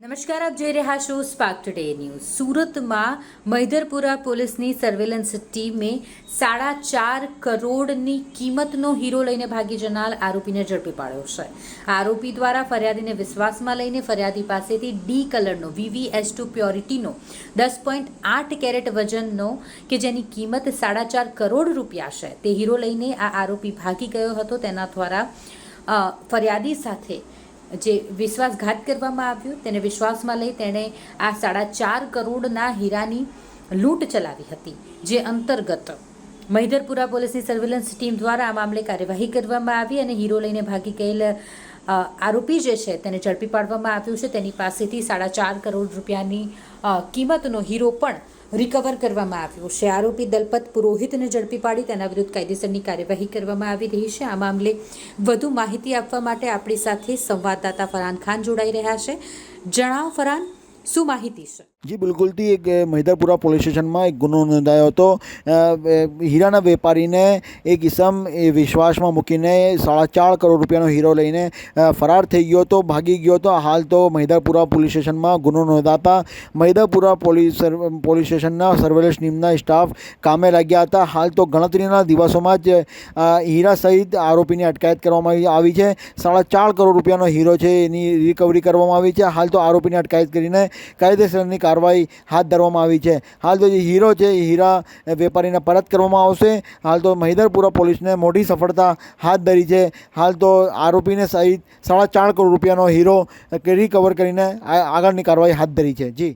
નમસ્કાર, આપ જોઈ રહ્યા છો સ્પાર્ક ટુડે ન્યૂઝ સુરતમાં મૈધરપુરા પોલીસની સર્વેલન્સ ટીમે સાડા ચાર કરોડની કિંમતનો હીરો લઈને ભાગી જનાર આરોપીને ઝડપી પાડ્યો છે. આરોપી દ્વારા ફરિયાદીને વિશ્વાસમાં લઈને ફરિયાદી પાસેથી ડી કલરનો વીવીએસ ટુ પ્યોરિટીનો, દસ પોઈન્ટ આઠ કેરેટ વજનનો કે જેની કિંમત સાડા ચાર કરોડ રૂપિયા છે, તે હીરો લઈને આ આરોપી ભાગી ગયો હતો. તેના દ્વારા ફરિયાદી સાથે જે વિશ્વાસઘાત કરવામાં આવ્યો, તેને વિશ્વાસમાં લઈ તેણે આ સાડા ચાર કરોડના હીરાની લૂંટ ચલાવી હતી, જે અંતર્ગત મહિધરપુરા પોલીસની સર્વેલન્સ ટીમ દ્વારા આ મામલે કાર્યવાહી કરવામાં આવી અને હીરો લઈને ભાગી ગયેલ આરોપી જે છે તેને ઝડપી પાડવામાં આવ્યું છે. તેની પાસેથી સાડા ચાર કરોડ રૂપિયાની કિંમતનો હીરો પણ રિકવર કરવામાં આવ્યો છે. આરોપી દલપત પુરોહિતને ઝડપી પાડી તેના વિરુદ્ધ કાયદેસરની કાર્યવાહી કરવામાં આવી રહી છે. આ મામલે વધુ માહિતી આપવા માટે આપણી સાથે સંવાદદાતા ફરહાન ખાન જોડાઈ રહ્યા છે. જણાવો ફરહાન શું માહિતી છે? જી, બિલકુલથી એક મહિધરપુરા પોલીસ સ્ટેશનમાં એક ગુનો નોંધાયો હતો. હીરાના વેપારીને એક ઇસમ, એ વિશ્વાસમાં મૂકીને સાડા ચાર કરોડ રૂપિયાનો હીરો લઈને ફરાર થઈ ગયો હતો, ભાગી ગયો હતો. હાલ તો મહિધરપુરા પોલીસ સ્ટેશનમાં ગુનો નોંધાતા મહિધરપુરા પોલીસ પોલીસ સ્ટેશનના સર્વેલન્સ ટીમના સ્ટાફ કામે લાગ્યા હતા. હાલ તો ગણતરીના દિવસોમાં જ હીરા સહિત આરોપીની અટકાયત કરવામાં આવી છે. સાડા ચાર કરોડ રૂપિયાનો હીરો છે, એની રિકવરી કરવામાં આવી છે. હાલ તો આરોપીની અટકાયત કરીને કાયદેસરની કાર્યવાહી હાથ ધરવામાં આવી છે. હાલ તો જે હીરો છે, એ હીરા વેપારીને પરત કરવામાં આવશે. હાલ તો મહિધરપુરા પોલીસને મોટી સફળતા હાથ ધરી છે. હાલ તો આરોપીને સહિત સાડા ચાર કરોડ રૂપિયાનો હીરો રિકવર કરીને આગળની કાર્યવાહી હાથ ધરી છે. જી.